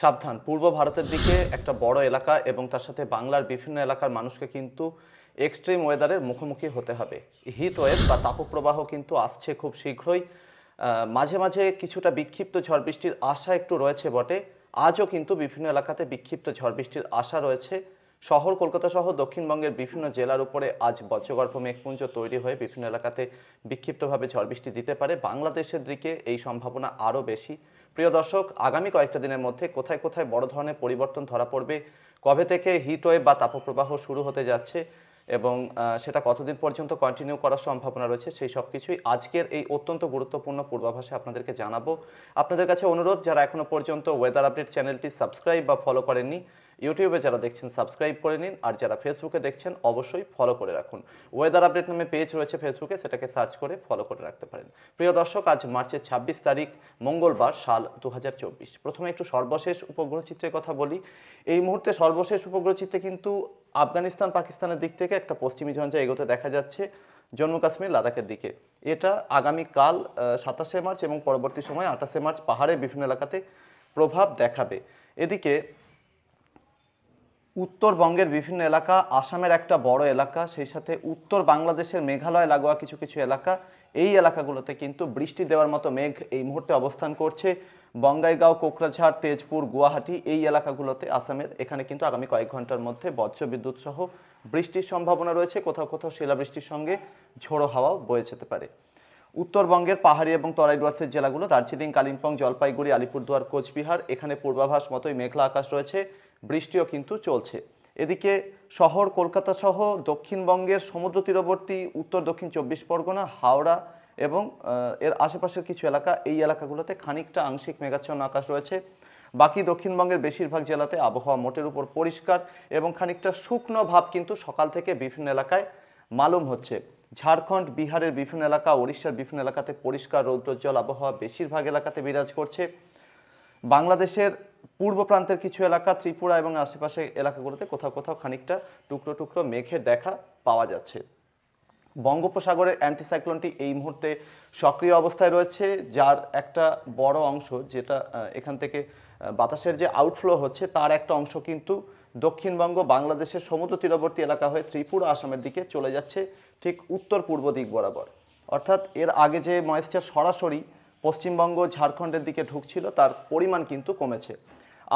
সাবধান। পূর্ব ভারতের দিকে একটা বড় এলাকা এবং তার সাথে বাংলার বিভিন্ন এলাকার মানুষকে কিন্তু এক্সট্রিম ওয়েদারের মুখোমুখি হতে হবে। হিট ওয়েভ বা তাপপ্রবাহ কিন্তু আসছে খুব শীঘ্রই। মাঝে মাঝে কিছুটা বিক্ষিপ্ত ঝড় বৃষ্টির আশা একটু রয়েছে বটে। আজও কিন্তু বিভিন্ন এলাকাতে বিক্ষিপ্ত ঝড় বৃষ্টির আশা রয়েছে। শহর কলকাতা সহ দক্ষিণবঙ্গের বিভিন্ন জেলার উপরে আজ বজ্রগর্ভ মেঘপুঞ্জ তৈরি হয়ে বিভিন্ন এলাকাতে বিক্ষিপ্তভাবে ঝড় বৃষ্টি দিতে পারে। বাংলাদেশের দিকে এই সম্ভাবনা আরও বেশি। প্রিয় দর্শক, আগামী কয়েকটা দিনের মধ্যে কোথায় কোথায় বড় ধরনের পরিবর্তন ধরা পড়বে, কবে থেকে হিট ওয়েভ বা তাপপ্রবাহ শুরু হতে যাচ্ছে এবং সেটা কতদিন পর্যন্ত কন্টিনিউ করার সম্ভাবনা রয়েছে, সেই সব কিছুই আজকের এই অত্যন্ত গুরুত্বপূর্ণ পূর্বাভাসে আপনাদেরকে জানাব। আপনাদের কাছে অনুরোধ, যারা এখনও পর্যন্ত ওয়েদার আপডেট চ্যানেলটি সাবস্ক্রাইব বা ফলো করেননি ইউটিউবে যারা দেখছেন সাবস্ক্রাইব করে নিন। আর যারা ফেসবুকে দেখছেন, অবশ্যই ফলো করে রাখুন। ওয়েদার আপডেট নামে পেজ রয়েছে ফেসবুকে সেটাকে সার্চ করে ফলো করে রাখতে পারেন। প্রিয় দর্শক, আজ মার্চের ছাব্বিশ তারিখ, মঙ্গলবার, সাল দু হাজার চব্বিশ। প্রথমে একটু সর্বশেষ উপগ্রহ চিত্রের কথা বলি। এই মুহূর্তে সর্বশেষ উপগ্রহ চিত্রে কিন্তু আফগানিস্তান, পাকিস্তানের দিক থেকে একটা পশ্চিমী ঝঞ্ঝা এগোতে দেখা যাচ্ছে জম্মু কাশ্মীর, লাদাখের দিকে। এটা আগামীকাল সাতাশে মার্চ এবং পরবর্তী সময় আঠাশে মার্চ পাহাড়ের বিভিন্ন এলাকাতে প্রভাব দেখাবে। এদিকে উত্তরবঙ্গের বিভিন্ন এলাকা, আসামের একটা বড় এলাকা, সেই সাথে উত্তর বাংলাদেশের মেঘালয়, লাগোয়া কিছু কিছু এলাকা। এই এলাকাগুলোতে কিন্তু বৃষ্টি দেওয়ার মতো মেঘ এই মুহূর্তে অবস্থান করছে। বঙ্গাইগাঁও, কোকরাঝাড়, তেজপুর, গুয়াহাটি এই এলাকাগুলোতে আসামের এখানে কিন্তু আগামী কয়েক ঘণ্টার মধ্যে বজ্রবিদ্যুৎ সহ বৃষ্টির সম্ভাবনা রয়েছে। কোথাও কোথাও শিলাবৃষ্টির সঙ্গে ঝোড়ো হাওয়াও বয়ে যেতে পারে। উত্তরবঙ্গের পাহাড়ি এবং তরাই ডুয়ার্সের জেলাগুলো দার্জিলিং, কালিম্পং, জলপাইগুড়ি, আলিপুরদুয়ার, কোচবিহার, এখানে পূর্বাভাস মতোই মেঘলা আকাশ রয়েছে। বৃষ্টিও কিন্তু চলছে। এদিকে শহর কলকাতা সহ দক্ষিণবঙ্গের সমুদ্র তীরবর্তী, উত্তর, দক্ষিণ চব্বিশ পরগনা, হাওড়া এবং এর আশেপাশের কিছু এলাকা, এই এলাকাগুলোতে খানিকটা আংশিক মেঘাচ্ছন্ন আকাশ রয়েছে। বাকি দক্ষিণবঙ্গের বেশিরভাগ জেলাতে আবহাওয়া মোটের উপর পরিষ্কার এবং খানিকটা শুকনো ভাব কিন্তু সকাল থেকে বিভিন্ন এলাকায় মালুম হচ্ছে। ঝাড়খণ্ড, বিহারের বিভিন্ন এলাকা, ওড়িশার বিভিন্ন এলাকাতে পরিষ্কার রৌদ্রোজ্জ্বল আবহাওয়া বেশিরভাগ এলাকাতে বিরাজ করছে। বাংলাদেশের পূর্ব প্রান্তের কিছু এলাকা, ত্রিপুরা এবং আশেপাশে এলাকাগুলোতে কোথাও কোথাও খানিকটা টুকরো টুকরো মেঘের দেখা পাওয়া যাচ্ছে। বঙ্গোপসাগরের অ্যান্টিসাইক্লোনটি এই মুহূর্তে সক্রিয় অবস্থায় রয়েছে, যার একটা বড় অংশ যেটা এখান থেকে বাতাসের যে আউটফ্লো হচ্ছে তার একটা অংশ কিন্তু দক্ষিণবঙ্গ, বাংলাদেশের সমুদ্র তীরবর্তী এলাকা হয়ে ত্রিপুরা আসামের দিকে চলে যাচ্ছে, ঠিক উত্তর পূর্ব দিক বরাবর। অর্থাৎ এর আগে যে ময়েশ্চার সরাসরি পশ্চিমবঙ্গ ঝাড়খণ্ডের দিকে ঢুকছিল, তার পরিমাণ কিন্তু কমেছে।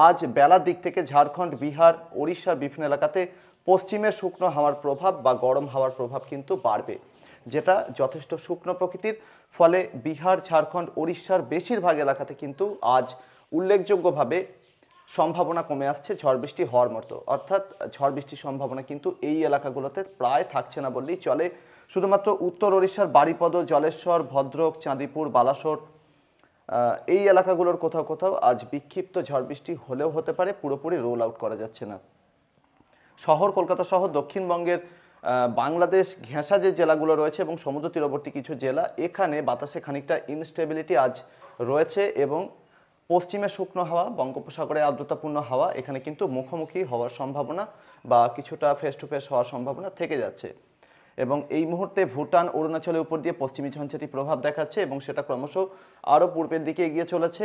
আজ বেলার দিক থেকে ঝাড়খণ্ড, বিহার, ওড়িশার বিভিন্ন এলাকাতে পশ্চিমের শুকনো হাওয়ার প্রভাব বা গরম হাওয়ার প্রভাব কিন্তু বাড়বে, যেটা যথেষ্ট শুকনো প্রকৃতির। ফলে বিহার, ঝাড়খণ্ড, ওড়িশার বেশিরভাগ এলাকাতে কিন্তু আজ উল্লেখযোগ্যভাবে সম্ভাবনা কমে আসছে, ঝড় বৃষ্টি হওয়ার মতো। অর্থাৎ ঝড় বৃষ্টির সম্ভাবনা কিন্তু এই এলাকাগুলোতে প্রায় থাকছে না বললেই চলে। শুধুমাত্র উত্তর ওড়িশার বাড়িপদ জলেশ্বর, ভদ্রক, চাঁদিপুর, বালাসোর এই এলাকাগুলোর কোথাও কোথাও আজ বিক্ষিপ্ত ঝড় বৃষ্টি হলেও হতে পারে, পুরোপুরি রোল আউট করা যাচ্ছে না। শহর কলকাতা সহ দক্ষিণবঙ্গের বাংলাদেশ ঘেঁষা যে জেলাগুলো রয়েছে এবং সমুদ্র তীরবর্তী কিছু জেলা, এখানে বাতাসে খানিকটা ইনস্টেবিলিটি আজ রয়েছে এবং পশ্চিমে শুকনো হাওয়া, বঙ্গোপসাগরে আর্দ্রতাপূর্ণ হাওয়া, এখানে কিন্তু মুখোমুখি হওয়ার সম্ভাবনা বা কিছুটা ফেস টু ফেস হওয়ার সম্ভাবনা থেকে যাচ্ছে। এবং এই মুহূর্তে ভুটান, অরুণাচলের উপর দিয়ে পশ্চিমী ঝঞ্ঝাটি প্রভাব দেখাচ্ছে এবং সেটা ক্রমশ আরও পূর্বের দিকে এগিয়ে চলেছে।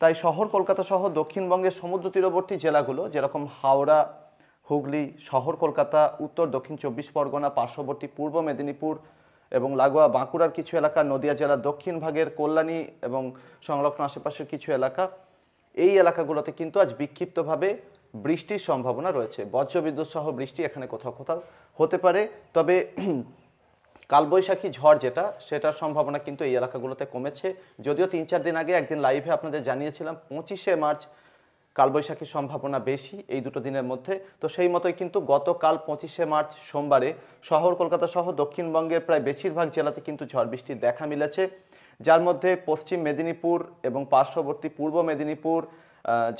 তাই শহর কলকাতা সহ দক্ষিণবঙ্গের সমুদ্র তীরবর্তী জেলাগুলো, যেরকম হাওড়া, হুগলি, শহর কলকাতা, উত্তর, দক্ষিণ চব্বিশ পরগনা, পার্শ্ববর্তী পূর্ব মেদিনীপুর এবং লাগোয়া বাঁকুড়ার কিছু এলাকা, নদিয়া জেলার দক্ষিণ ভাগের কল্যাণী এবং সংলগ্ন আশেপাশের কিছু এলাকা, এই এলাকাগুলোতে কিন্তু আজ বিক্ষিপ্তভাবে বৃষ্টির সম্ভাবনা রয়েছে। বজ্রবিদ্যুৎ সহ বৃষ্টি এখানে কোথাও কোথাও হতে পারে, তবে কালবৈশাখী ঝড় যেটা, সেটার সম্ভাবনা কিন্তু এই এলাকাগুলোতে কমেছে। যদিও তিন চার দিন আগে একদিন লাইভে আপনাদের জানিয়েছিলাম, পঁচিশে মার্চ কালবৈশাখীর সম্ভাবনা বেশি এই দুটো দিনের মধ্যে। তো সেই মতোই কিন্তু গতকাল পঁচিশে মার্চ সোমবারে শহর কলকাতা সহ দক্ষিণবঙ্গের প্রায় বেশিরভাগ জেলাতে কিন্তু ঝড় বৃষ্টির দেখা মিলেছে। যার মধ্যে পশ্চিম মেদিনীপুর এবং পার্শ্ববর্তী পূর্ব মেদিনীপুর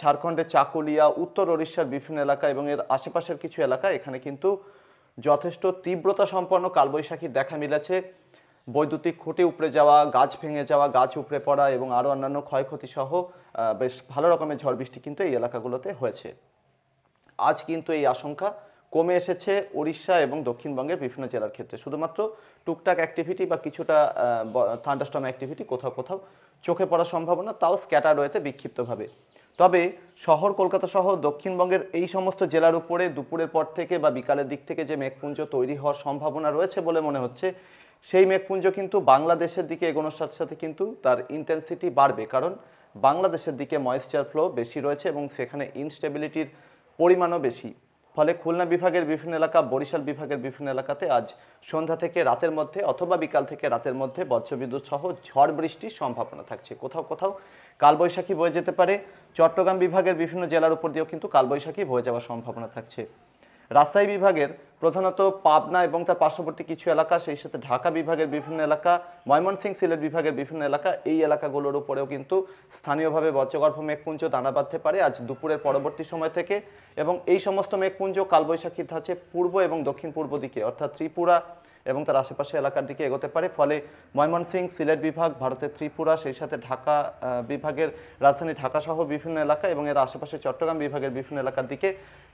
ঝাড়খণ্ডের চাকুলিয়া, উত্তর ওড়িশার বিভিন্ন এলাকা এবং এর আশেপাশের কিছু এলাকা, এখানে কিন্তু যথেষ্ট তীব্রতা সম্পন্ন কালবৈশাখীর দেখা মিলেছে। বৈদ্যুতিক খুঁটি উপড়ে যাওয়া, গাছ ভেঙে যাওয়া, গাছ উপড়ে পড়া এবং আরও অন্যান্য ক্ষয়ক্ষতি সহ বেশ ভালো রকমের ঝড় বৃষ্টি কিন্তু এই এলাকাগুলোতে হয়েছে। আজ কিন্তু এই আশঙ্কা কমে এসেছে উড়িষ্যা এবং দক্ষিণবঙ্গের বিভিন্ন জেলার ক্ষেত্রে। শুধুমাত্র টুকটাক অ্যাক্টিভিটি বা কিছুটা থান্ডাস্টম অ্যাক্টিভিটি কোথাও কোথাও চোখে পড়ার সম্ভাবনা, তাও স্ক্যাটার রয়েছে বিক্ষিপ্তভাবে। তবে শহর কলকাতা সহ দক্ষিণবঙ্গের এই সমস্ত জেলার উপরে দুপুরের পর থেকে বা বিকালের দিক থেকে যে মেঘপুঞ্জ তৈরি হওয়ার সম্ভাবনা রয়েছে বলে মনে হচ্ছে, সেই মেঘপুঞ্জ কিন্তু বাংলাদেশের দিকে এগোনোর সাথে সাথে কিন্তু তার ইন্টেন্সিটি বাড়বে। কারণ বাংলাদেশের দিকে ময়েশ্চার ফ্লো বেশি রয়েছে এবং সেখানে ইনস্টেবিলিটির পরিমাণও বেশি। ফলে খুলনা বিভাগের বিভিন্ন এলাকা, বরিশাল বিভাগের বিভিন্ন এলাকাতে আজ সন্ধ্যা থেকে রাতের মধ্যে অথবা বিকাল থেকে রাতের মধ্যে বজ্রবিদ্যুৎ সহ ঝড় বৃষ্টির সম্ভাবনা থাকছে। কোথাও কোথাও কালবৈশাখী বয়ে যেতে পারে। চট্টগ্রাম বিভাগের বিভিন্ন জেলার উপর দিয়েও কিন্তু কালবৈশাখী বয়ে যাওয়ার সম্ভাবনা থাকছে। রাজশাহী বিভাগের প্রধানত পাবনা এবং তার পার্শ্ববর্তী কিছু এলাকা, সেই সাথে ঢাকা বিভাগের বিভিন্ন এলাকা, ময়মনসিংহ সিলেট বিভাগের বিভিন্ন এলাকা, এই এলাকাগুলোর উপরেও কিন্তু স্থানীয়ভাবে বজ্রগর্ভ মেঘপুঞ্জ দানা বাঁধতে পারে আজ দুপুরের পরবর্তী সময় থেকে। এবং এই সমস্ত মেঘপুঞ্জ কালবৈশাখীর ধাঁচে পূর্ব এবং দক্ষিণ পূর্ব দিকে, অর্থাৎ ত্রিপুরা এবং তার আশেপাশে এলাকার দিকে এগোতে পারে। ফলে ময়মনসিং সিলেট বিভাগ, ভারতের ত্রিপুরা, সেই সাথে ঢাকা বিভাগের রাজধানী ঢাকাসহ বিভিন্ন এলাকা এবং এর আশেপাশে চট্টগ্রাম বিভাগের বিভিন্ন এলাকার দিকে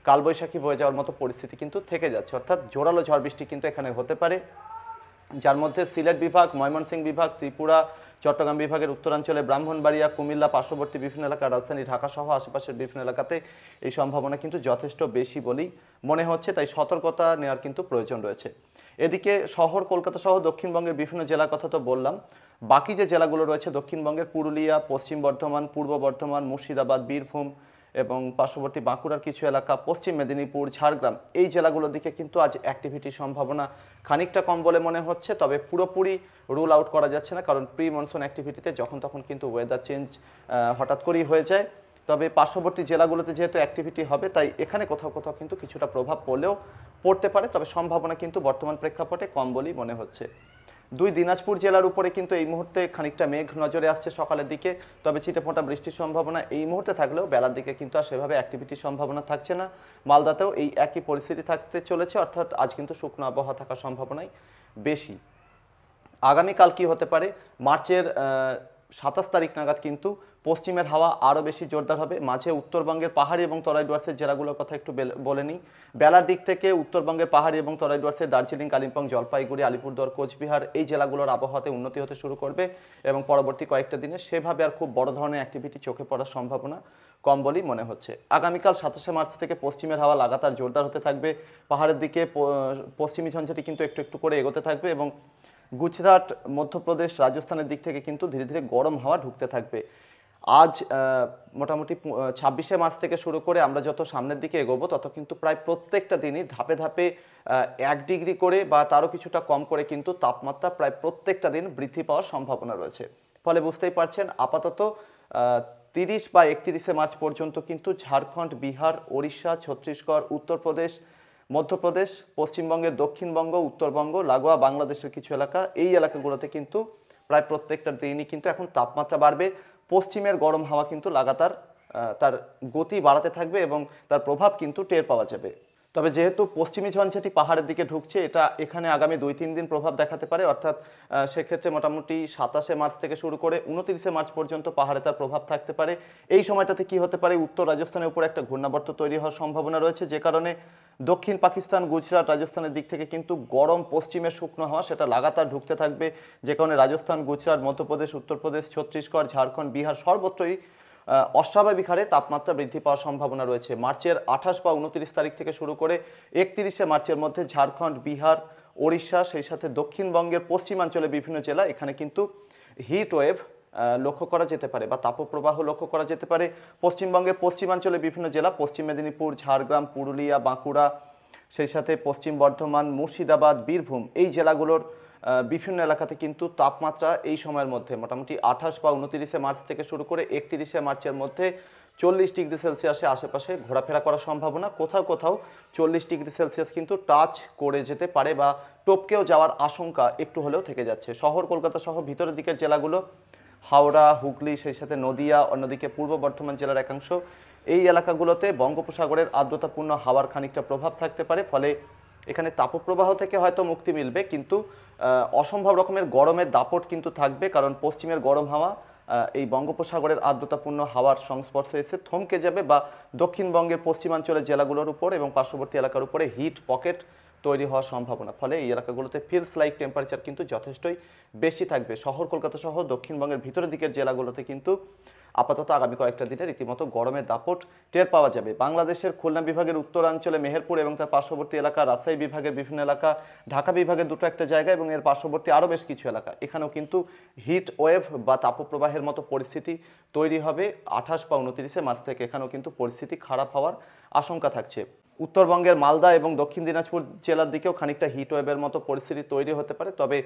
কালবৈশাখী বয়ে যাওয়ার মতো পরিস্থিতি কিন্তু থেকে যাচ্ছে। অর্থাৎ জোরালো ঝড় বৃষ্টি কিন্তু এখানে হতে পারে। যার মধ্যে সিলেট বিভাগ, ময়মনসিংহ বিভাগ, ত্রিপুরা চট্টগ্রাম বিভাগের উত্তরাঞ্চলে ব্রাহ্মণবাড়িয়া, কুমিল্লা, পার্শ্ববর্তী বিভিন্ন এলাকা রাজধানী ঢাকা সহ আশেপাশের বিভিন্ন এলাকাতে এই সম্ভাবনা কিন্তু যথেষ্ট বেশি বলেই মনে হচ্ছে, তাই সতর্কতা নেওয়ার কিন্তু প্রয়োজন রয়েছে। এদিকে শহর, কলকাতা সহ দক্ষিণবঙ্গের বিভিন্ন জেলার কথা তো বললাম। বাকি যে জেলাগুলো রয়েছে, দক্ষিণবঙ্গের পুরুলিয়া, পশ্চিম বর্ধমান, পূর্ব বর্ধমান, মুর্শিদাবাদ, বীরভূম এবং পার্শ্ববর্তী বাঁকুড়ার কিছু এলাকা, পশ্চিম মেদিনীপুর, ঝাড়গ্রাম, এই জেলাগুলোর দিকে কিন্তু আজ অ্যাক্টিভিটির সম্ভাবনা খানিকটা কম বলে মনে হচ্ছে। তবে পুরোপুরি রুল আউট করা যাচ্ছে না, কারণ প্রি মনসুন অ্যাক্টিভিটিতে যখন তখন কিন্তু ওয়েদার চেঞ্জ হঠাৎ করেই হয়ে যায়। তবে পার্শ্ববর্তী জেলাগুলোতে যেহেতু অ্যাক্টিভিটি হবে, তাই এখানে কোথাও কোথাও কিন্তু কিছুটা প্রভাব পড়লেও পড়তে পারে। তবে সম্ভাবনা কিন্তু বর্তমান প্রেক্ষাপটে কম বলেই মনে হচ্ছে। দুই দিনাজপুর জেলার উপরে কিন্তু এই মুহূর্তে খানিকটা মেঘ নজরে আসছে সকালের দিকে। তবে ছিটেফোঁটা বৃষ্টির সম্ভাবনা এই মুহূর্তে থাকলেও বেলার দিকে কিন্তু আর সেভাবে অ্যাক্টিভিটির সম্ভাবনা থাকছে না। মালদাতেও এই একই পরিস্থিতি থাকতে চলেছে, অর্থাৎ আজ কিন্তু শুকনো আবহাওয়া থাকার সম্ভাবনাই বেশি। আগামীকাল কি হতে পারে? মার্চের সাতাশ তারিখ নাগাদ কিন্তু পশ্চিমের হাওয়া আরও বেশি জোরদার হবে। মাঝে উত্তরবঙ্গের পাহাড়ি এবং তরাই ডুয়ার্সের জেলাগুলোর কথা একটু বেল- নিই। বেলার দিক থেকে উত্তরবঙ্গের পাহাড়ি এবং তরাই ডুয়ার্সের দার্জিলিং, কালিম্পং, জলপাইগুড়ি, আলিপুরদুয়ার, কোচবিহার এই জেলাগুলোর আবহাওয়াতে উন্নতি হতে শুরু করবে এবং পরবর্তী কয়েকটা দিনে সেভাবে আর খুব বড় ধরনের অ্যাক্টিভিটি চোখে পড়ার সম্ভাবনা কম বলেই মনে হচ্ছে। আগামীকাল সাতাশে মার্চ থেকে পশ্চিমের হাওয়া লাগাতার জোরদার হতে থাকবে। পাহাড়ের দিকে পশ্চিমী ঝঞ্ঝাটি কিন্তু একটু একটু করে এগোতে থাকবে এবং গুজরাট, মধ্যপ্রদেশ, রাজস্থানের দিক থেকে কিন্তু ধীরে ধীরে গরম হাওয়া ঢুকতে থাকবে। আজ মোটামুটি ছাব্বিশে মার্চ থেকে শুরু করে আমরা যত সামনের দিকে এগোবো, তত কিন্তু প্রায় প্রত্যেকটা দিনই ধাপে ধাপে এক ডিগ্রি করে বা তারও কিছুটা কম করে কিন্তু তাপমাত্রা প্রায় প্রত্যেকটা দিন বৃদ্ধি পাওয়ার সম্ভাবনা রয়েছে। ফলে বুঝতেই পারছেন, আপাতত তিরিশ বা একত্রিশে মার্চ পর্যন্ত কিন্তু ঝাড়খণ্ড, বিহার, ওড়িশা, ছত্তিশগড়, উত্তরপ্রদেশ, মধ্যপ্রদেশ, পশ্চিমবঙ্গের দক্ষিণবঙ্গ, উত্তরবঙ্গ, লাগোয়া বাংলাদেশের কিছু এলাকা, এই এলাকাগুলোতে কিন্তু প্রায় প্রত্যেকটা দিনই কিন্তু এখন তাপমাত্রা বাড়বে। পশ্চিমের গরম হাওয়া কিন্তু লাগাতার তার গতি বাড়াতে থাকবে এবং তার প্রভাব কিন্তু টের পাওয়া যাবে। তবে যেহেতু পশ্চিমী ঝঞ্ঝাটি পাহাড়ের দিকে ঢুকছে, এটা এখানে আগামী দুই, তিন দিন প্রভাব দেখাতে পারে। অর্থাৎ সেক্ষেত্রে মোটামুটি সাতাশে মার্চ থেকে শুরু করে উনত্রিশে মার্চ পর্যন্ত পাহাড়ে তার প্রভাব থাকতে পারে। এই সময়টাতে কি হতে পারে? উত্তর রাজস্থানের উপর একটা ঘূর্ণাবর্ত তৈরি হওয়ার সম্ভাবনা রয়েছে, যে কারণে দক্ষিণ পাকিস্তান, গুজরাট রাজস্থানের দিক থেকে কিন্তু গরম পশ্চিমে শুকনো হওয়া, সেটা লাগাতার ঢুকতে থাকবে। যে কারণে রাজস্থান, গুজরাট, মধ্যপ্রদেশ, উত্তরপ্রদেশ, ছত্তিশগড়, ঝাড়খণ্ড, বিহার সর্বত্রই অস্বাভাবিক হারে তাপমাত্রা বৃদ্ধি পাওয়ার সম্ভাবনা রয়েছে। মার্চের আঠাশ বা উনত্রিশ তারিখ থেকে শুরু করে একত্রিশে মার্চের মধ্যে ঝাড়খণ্ড, বিহার, ওড়িশা, সেই সাথে দক্ষিণবঙ্গের পশ্চিমাঞ্চলে বিভিন্ন জেলা, এখানে কিন্তু হিট ওয়েভ লক্ষ্য করা যেতে পারে বা তাপপ্রবাহ লক্ষ্য করা যেতে পারে। পশ্চিমবঙ্গের পশ্চিমাঞ্চলে বিভিন্ন জেলা, পশ্চিম মেদিনীপুর, ঝাড়গ্রাম, পুরুলিয়া, বাঁকুড়া, সেই সাথে পশ্চিম বর্ধমান, মুর্শিদাবাদ, বীরভূম, এই জেলাগুলোর বিভিন্ন এলাকাতে কিন্তু তাপমাত্রা এই সময়ের মধ্যে মোটামুটি আঠাশ বা উনতিরিশে মার্চ থেকে শুরু করে একত্রিশে মার্চের মধ্যে চল্লিশ ডিগ্রি সেলসিয়াসে আশেপাশে ঘোরাফেরা করার সম্ভাবনা। কোথাও কোথাও চল্লিশ ডিগ্রি সেলসিয়াস কিন্তু টাচ করে যেতে পারে বা টপকেও যাওয়ার আশঙ্কা একটু হলেও থেকে যাচ্ছে। শহর, কলকাতা সহ ভিতরের দিকের জেলাগুলো, হাওড়া, হুগলি, সেই সাথে নদিয়া, অন্যদিকে পূর্ব বর্ধমান জেলার একাংশ, এই এলাকাগুলোতে বঙ্গোপসাগরের আর্দ্রতাপূর্ণ হাওয়ার খানিকটা প্রভাব থাকতে পারে। ফলে এখানে তাপপ্রবাহ থেকে হয়তো মুক্তি মিলবে, কিন্তু অসম্ভব রকমের গরমের দাপট কিন্তু থাকবে, কারণ পশ্চিমের গরম হাওয়া এই বঙ্গোপসাগরের আর্দ্রতাপূর্ণ হাওয়ার সংস্পর্শে এসে থমকে যাবে বা দক্ষিণবঙ্গের পশ্চিমাঞ্চলের জেলাগুলোর উপর এবং পার্শ্ববর্তী এলাকার উপরে হিট পকেট তৈরি হওয়ার সম্ভাবনা। ফলে এই এলাকাগুলোতে ফিলস লাইক টেম্পারেচার কিন্তু যথেষ্টই বেশি থাকবে। শহর কলকাতা সহ দক্ষিণবঙ্গের ভিতরের দিকের জেলাগুলোতে কিন্তু আপাতত আগামী কয়েকটা দিনে রীতিমতো গরমের দাপট টের পাওয়া যাবে। বাংলাদেশের খুলনা বিভাগের উত্তরাঞ্চলে মেহেরপুর এবং তার পার্শ্ববর্তী এলাকা, রাজশাহী বিভাগের বিভিন্ন এলাকা, ঢাকা বিভাগের দুটো একটা জায়গা এবং এর পার্শ্ববর্তী আরও বেশ কিছু এলাকা। এখানেও কিন্তু হিট ওয়েভ বা তাপপ্রবাহের মতো পরিস্থিতি তৈরি হবে। আঠাশ বা উনত্রিশে মার্চ থেকে এখানেও কিন্তু পরিস্থিতি খারাপ হওয়ার আশঙ্কা থাকছে। উত্তরবঙ্গের মালদা এবং দক্ষিণ দিনাজপুর জেলার দিকেও খানিকটা হিট ওয়েভের মতো পরিস্থিতি তৈরি হতে পারে। তবে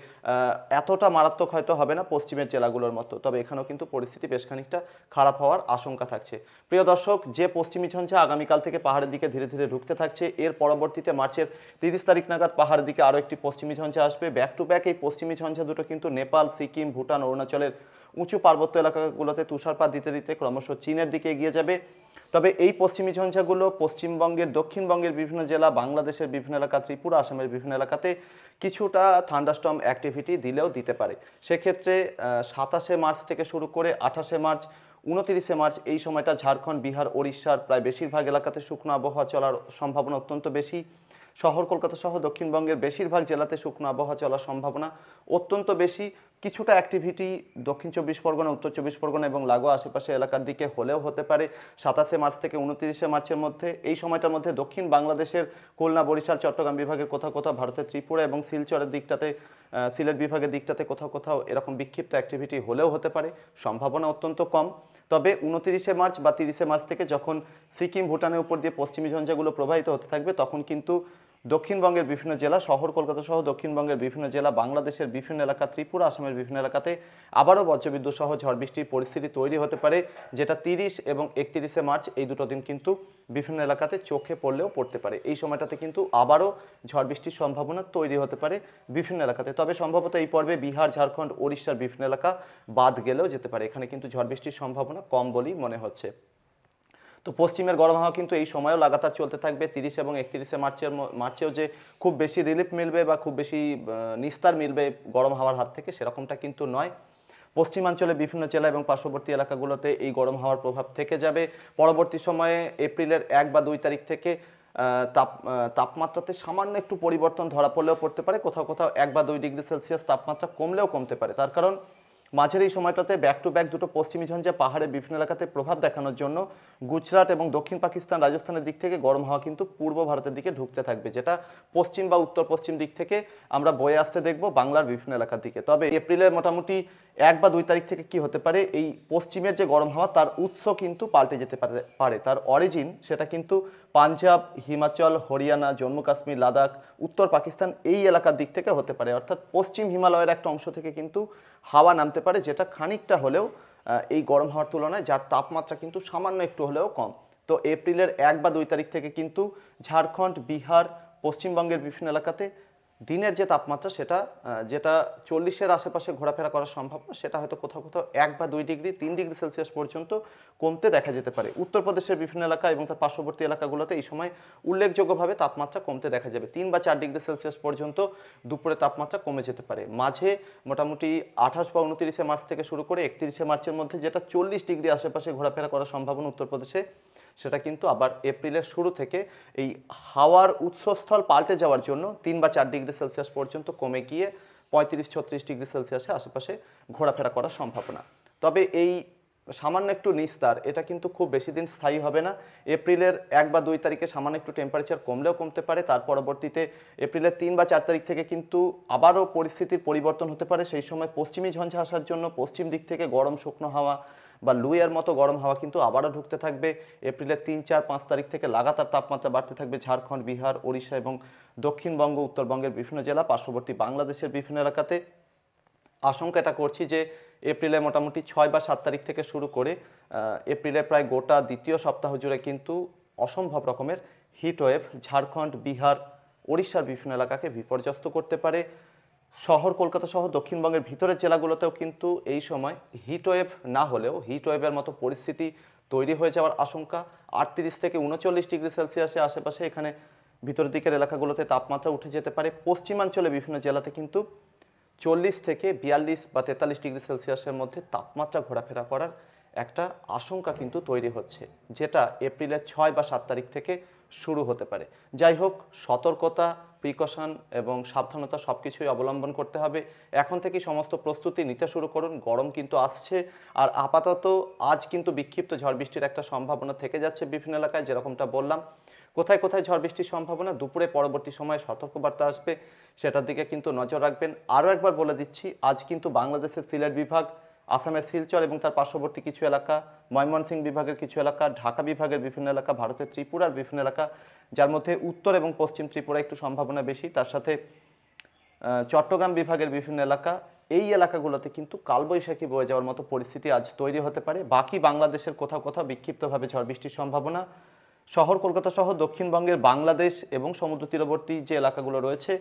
এতটা মারাত্মক হয়তো হবে না পশ্চিমের জেলাগুলোর মতো। তবে এখানেও কিন্তু পরিস্থিতি বেশ খানিকটা খারাপ হওয়ার আশঙ্কা থাকছে। প্রিয় দর্শক, যে পশ্চিমী ঝঞ্ঝা আগামীকাল থেকে পাহাড়ের দিকে ধীরে ধীরে ঢুকতে থাকছে, এর পরবর্তীতে মার্চের তিরিশ তারিখ নাগাদ পাহাড়ের দিকে আরও একটি পশ্চিমী ঝঞ্ঝা আসবে। ব্যাক টু ব্যাক এই পশ্চিমী ঝঞ্ঝা দুটো কিন্তু নেপাল, সিকিম, ভুটান, অরুণাচলের উঁচু পার্বত্য এলাকাগুলোতে তুষারপাত দিতে দিতে ক্রমশ চীনের দিকে এগিয়ে যাবে। তবে এই পশ্চিমী ঝঞ্ঝাগুলো পশ্চিমবঙ্গের, দক্ষিণবঙ্গের বিভিন্ন জেলা, বাংলাদেশের বিভিন্ন এলাকা, ত্রিপুরা, আসামের বিভিন্ন এলাকাতে কিছুটা থান্ডাস্টম অ্যাক্টিভিটি দিলেও দিতে পারে। সেক্ষেত্রে সাতাশে মার্চ থেকে শুরু করে আঠাশে মার্চ, উনতিরিশে মার্চ এই সময়টা ঝাড়খণ্ড, বিহার, ওড়িশার প্রায় বেশিরভাগ এলাকাতে শুকনো আবহাওয়া চলার সম্ভাবনা অত্যন্ত বেশি। শহর কলকাতা সহ দক্ষিণবঙ্গের বেশিরভাগ জেলাতে শুকনো আবহাওয়া চলার সম্ভাবনা অত্যন্ত বেশি। কিছুটা অ্যাক্টিভিটি দক্ষিণ চব্বিশ পরগনা, উত্তর চব্বিশ পরগনা এবং লাগোয়া আশেপাশে এলাকার দিকে হলেও হতে পারে। সাতাশে মার্চ থেকে উনত্রিশে মার্চের মধ্যে এই সময়টার মধ্যে দক্ষিণ বাংলাদেশের খুলনা, বরিশাল, চট্টগ্রাম বিভাগের কোথাও কোথাও, ভারতের ত্রিপুরা এবং শিলচরের দিকটাতে সিলেট বিভাগের দিকটাতে কোথাও কোথাও এরকম বিক্ষিপ্ত অ্যাক্টিভিটি হলেও হতে পারে। সম্ভাবনা অত্যন্ত কম। তবে উনতিরিশে মার্চ বা তিরিশে মার্চ থেকে যখন সিকিম, ভুটানের উপর দিয়ে পশ্চিমী ঝঞ্ঝাগুলো প্রবাহিত হতে থাকবে, তখন কিন্তু দক্ষিণবঙ্গের বিভিন্ন জেলা, শহর কলকাতা সহ দক্ষিণবঙ্গের বিভিন্ন জেলা, বাংলাদেশের বিভিন্ন এলাকা, ত্রিপুরা, আসামের বিভিন্ন এলাকাতে আবারও বজ্রবিদ্যুৎ সহ ঝড় বৃষ্টির পরিস্থিতি তৈরি হতে পারে, যেটা তিরিশ এবং একত্রিশে মার্চ, এই দুটো দিন কিন্তু বিভিন্ন এলাকাতে চোখে পড়লেও পড়তে পারে। এই সময়টাতে কিন্তু আবারও ঝড় বৃষ্টির সম্ভাবনা তৈরি হতে পারে বিভিন্ন এলাকাতে। তবে সম্ভবত এই পর্বে বিহার, ঝাড়খণ্ড, ওড়িশার বিভিন্ন এলাকা বাদ গেলেও যেতে পারে। এখানে কিন্তু ঝড় বৃষ্টির সম্ভাবনা কম বলেই মনে হচ্ছে। তো পশ্চিমের গরম হাওয়া কিন্তু এই সময়ও লাগাতার চলতে থাকবে। তিরিশ এবং একত্রিশে মার্চের মার্চেও যে খুব বেশি রিলিফ মিলবে বা খুব বেশি নিস্তার মিলবে গরম হাওয়ার হাত থেকে সেরকমটা কিন্তু নয়। পশ্চিমাঞ্চলে বিভিন্ন জেলা এবং পার্শ্ববর্তী এলাকাগুলোতে এই গরম হাওয়ার প্রভাব থেকে যাবে। পরবর্তী সময়ে এপ্রিলের এক বা দুই তারিখ থেকে তাপ তাপমাত্রাতে সামান্য একটু পরিবর্তন ধরা পড়লেও পড়তে পারে। কোথাও কোথাও এক বা দুই ডিগ্রি সেলসিয়াস তাপমাত্রা কমলেও কমতে পারে। তার কারণ মাঝের এই সময়টাতে ব্যাক টু ব্যাক দুটো পশ্চিমী ঝঞ্ঝা পাহাড়ে বিভিন্ন এলাকাতে প্রভাব দেখানোর জন্য গুজরাট এবং দক্ষিণ পাকিস্তান রাজস্থানের দিক থেকে গরম হাওয়া কিন্তু পূর্ব ভারতের দিকে ঢুকতে থাকবে, যেটা পশ্চিম বা উত্তর পশ্চিম দিক থেকে আমরা বয়ে আসতে দেখব বাংলার বিভিন্ন এলাকার দিকে। তবে এপ্রিলের মোটামুটি এক বা দুই তারিখ থেকে কি হতে পারে? এই পশ্চিমের যে গরম হাওয়া, তার উৎস কিন্তু পাল্টে যেতে পারে পারে। তার অরিজিন সেটা কিন্তু পাঞ্জাব, হিমাচল, হরিয়ানা, জম্মু কাশ্মীর, লাদাখ, উত্তর পাকিস্তান এই এলাকার দিক থেকে হতে পারে। অর্থাৎ পশ্চিম হিমালয়ের একটা অংশ থেকে কিন্তু হাওয়া নামতে পারে, যেটা খানিকটা হলেও এই গরম হওয়ার তুলনায় যার তাপমাত্রা কিন্তু সামান্য একটু হলেও কম। তো এপ্রিলের এক বা দুই তারিখ থেকে কিন্তু ঝাড়খণ্ড, বিহার, পশ্চিমবঙ্গের বিভিন্ন এলাকাতে দিনের যে তাপমাত্রা সেটা যেটা চল্লিশের আশেপাশে ঘোরাফেরা করা সম্ভব না, সেটা হয়তো কোথাও কোথাও এক বা দুই ডিগ্রি, তিন ডিগ্রি সেলসিয়াস পর্যন্ত কমতে দেখা যেতে পারে। উত্তরপ্রদেশের বিভিন্ন এলাকা এবং তার পার্শ্ববর্তী এলাকাগুলোতে এই সময় উল্লেখযোগ্যভাবে তাপমাত্রা কমতে দেখা যাবে। তিন বা চার ডিগ্রি সেলসিয়াস পর্যন্ত দুপুরে তাপমাত্রা কমে যেতে পারে। মাঝে মোটামুটি আঠাশ বা উনতিরিশে মার্চ থেকে শুরু করে একত্রিশে মার্চের মধ্যে যেটা চল্লিশ ডিগ্রি আশেপাশে ঘোরাফেরা করার সম্ভাবনা উত্তরপ্রদেশে সেটা কিন্তু আবার এপ্রিলের শুরু থেকে এই হাওয়ার উৎসস্থল পাল্টে যাওয়ার জন্য তিন বা চার ডিগ্রি সেলসিয়াস পর্যন্ত কমে গিয়ে পঁয়ত্রিশ, ছত্রিশ ডিগ্রি সেলসিয়াসে আশেপাশে ঘোরাফেরা করার সম্ভাবনা। তবে এই সামান্য একটু নিস্তার, এটা কিন্তু খুব বেশি দিন স্থায়ী হবে না। এপ্রিলের এক বা দুই তারিখে সামান্য একটু টেম্পারেচার কমলেও কমতে পারে। তার পরবর্তীতে এপ্রিলের তিন বা চার তারিখ থেকে কিন্তু আবারও পরিস্থিতির পরিবর্তন হতে পারে। সেই সময় পশ্চিমী ঝঞ্ঝা আসার জন্য পশ্চিম দিক থেকে গরম, শুকনো হাওয়া বা লুইয়ের মতো গরম হাওয়া কিন্তু আবারও ঢুকতে থাকবে। এপ্রিলের তিন চার পাঁচ তারিখ থেকে লাগাতার তাপমাত্রা বাড়তে থাকবে ঝাড়খণ্ড বিহার ওড়িশা এবং দক্ষিণবঙ্গ উত্তরবঙ্গের বিভিন্ন জেলা পার্শ্ববর্তী বাংলাদেশের বিভিন্ন এলাকাতে। আশঙ্কা এটা করছি যে এপ্রিলে মোটামুটি ছয় বা সাত তারিখ থেকে শুরু করে আহ, এপ্রিলের প্রায় গোটা দ্বিতীয় সপ্তাহ জুড়ে কিন্তু অসম্ভব রকমের হিট ওয়েভ ঝাড়খণ্ড বিহার ওড়িশার বিভিন্ন এলাকাকে বিপর্যস্ত করতে পারে। শহর, কলকাতা সহ দক্ষিণবঙ্গের ভিতরের জেলাগুলোতেও কিন্তু এই সময় হিট ওয়েভ না হলেও হিট ওয়েভের মতো পরিস্থিতি তৈরি হয়ে যাওয়ার আশঙ্কা। আটত্রিশ থেকে উনচল্লিশ ডিগ্রি সেলসিয়াসের আশেপাশে এখানে ভিতরের দিকের এলাকাগুলোতে তাপমাত্রা উঠে যেতে পারে। পশ্চিমাঞ্চলে বিভিন্ন জেলাতে কিন্তু চল্লিশ থেকে বিয়াল্লিশ বা তেতাল্লিশ ডিগ্রি সেলসিয়াসের মধ্যে তাপমাত্রা ঘোরাফেরা করার একটা আশঙ্কা কিন্তু তৈরি হচ্ছে, যেটা এপ্রিলের ছয় বা সাত তারিখ থেকে শুরু হতে পারে। যাই হোক, সতর্কতা প্রিকশন এবং সাবধানতা সব কিছুই অবলম্বন করতে হবে। এখন থেকে সমস্ত প্রস্তুতি নিতে শুরু করুন। গরম কিন্তু আসছে। আর আপাতত আজ কিন্তু বিক্ষিপ্ত ঝড় বৃষ্টির একটা সম্ভাবনা থেকে যাচ্ছে বিভিন্ন এলাকায়, যেরকমটা বললাম। কোথায় কোথায় ঝড় বৃষ্টির সম্ভাবনা? দুপুরে পরবর্তী সময়ে সতর্কবার্তা আসবে। সেটার দিকে কিন্তু নজর রাখবেন। আরও একবার বলে দিচ্ছি, আজ কিন্তু বাংলাদেশের সিলেট বিভাগ আসামের শিলচর এবং তার পার্শ্ববর্তী কিছু এলাকা, ময়মনসিংহ বিভাগের কিছু এলাকা, ঢাকা বিভাগের বিভিন্ন এলাকা, ভারতের ত্রিপুরার বিভিন্ন এলাকা, যার মধ্যে উত্তর এবং পশ্চিম ত্রিপুরা একটু সম্ভাবনা বেশি। তার সাথে চট্টগ্রাম বিভাগের বিভিন্ন এলাকা, এই এলাকাগুলোতে কিন্তু কালবৈশাখী বয়ে যাওয়ার মতো পরিস্থিতি আজ তৈরি হতে পারে। বাকি বাংলাদেশের কোথাও কোথাও বিক্ষিপ্তভাবে ঝড় বৃষ্টির সম্ভাবনা। শহর কলকাতা সহ দক্ষিণবঙ্গের বাংলাদেশ এবং সমুদ্র তীরবর্তী যে এলাকাগুলো রয়েছে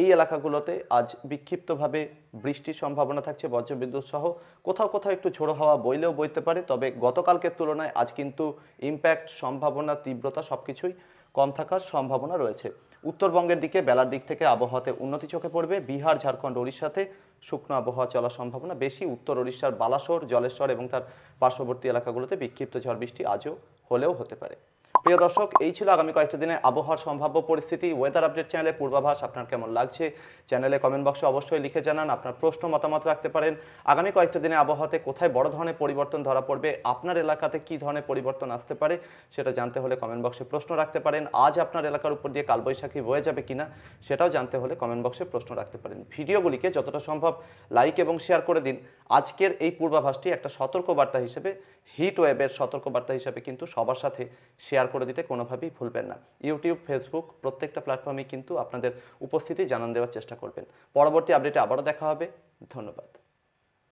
এই এলাকাগুলোতে আজ বিক্ষিপ্তভাবে বৃষ্টির সম্ভাবনা থাকছে, বজ্রবিদ্যুৎ সহ। কোথাও কোথাও একটু ঝোড়ো হাওয়া বইলেও বইতে পারে, তবে গতকালকের তুলনায় আজ কিন্তু ইম্প্যাক্ট সম্ভাবনা, তীব্রতা সব কিছুই কম থাকার সম্ভাবনা রয়েছে। উত্তরবঙ্গের দিকে বেলার দিক থেকে আবহাওয়াতে উন্নতি চোখে পড়বে। বিহার, ঝাড়খণ্ড উড়িষ্যাতে শুকনো আবহাওয়া চলার সম্ভাবনা বেশি। উত্তর উড়িষ্যার বালাসোর, জলেশ্বর এবং তার পার্শ্ববর্তী এলাকাগুলোতে বিক্ষিপ্ত ঝড় বৃষ্টি আজও হলেও হতে পারে। প্রিয় দর্শক, এই ছিল আগামী কয়েকটা দিনে আবহাওয়ার সম্ভাব্য পরিস্থিতি। ওয়েদার আপডেট চ্যানেলে পূর্বাভাস আপনার কেমন লাগছে? চ্যানেলে কমেন্ট বক্সে অবশ্যই লিখে জানান, আপনার প্রশ্ন, মতামত রাখতে পারেন। আগামী কয়েকটা দিনে আবহাওয়াতে কোথায় বড় ধরনের পরিবর্তন ধরা পড়বে? আপনার এলাকাতে কি ধরনের পরিবর্তন আসতে পারে? সেটা জানতে হলে কমেন্ট বক্সে প্রশ্ন রাখতে পারেন। আজ আপনার এলাকার উপর দিয়ে কালবৈশাখী বয়ে যাবে কিনা, সেটাও জানতে হলে কমেন্ট বক্সে প্রশ্ন রাখতে পারেন। ভিডিওগুলিকে যতটা সম্ভব লাইক এবং শেয়ার করে দিন। আজকের এই পূর্বাভাসটি একটা সতর্কবার্তা হিসেবে হিট ওয়েবের সতর্কবার্তা হিসাবে কিন্তু সবার সাথে শেয়ার করে দিতে কোনোভাবেই ভুলবেন না। ইউটিউব, ফেসবুক প্রত্যেকটা প্ল্যাটফর্মে কিন্তু আপনাদের উপস্থিতি জানান দেওয়ার চেষ্টা করবেন। পরবর্তী আপডেটে আবারও দেখা হবে। ধন্যবাদ।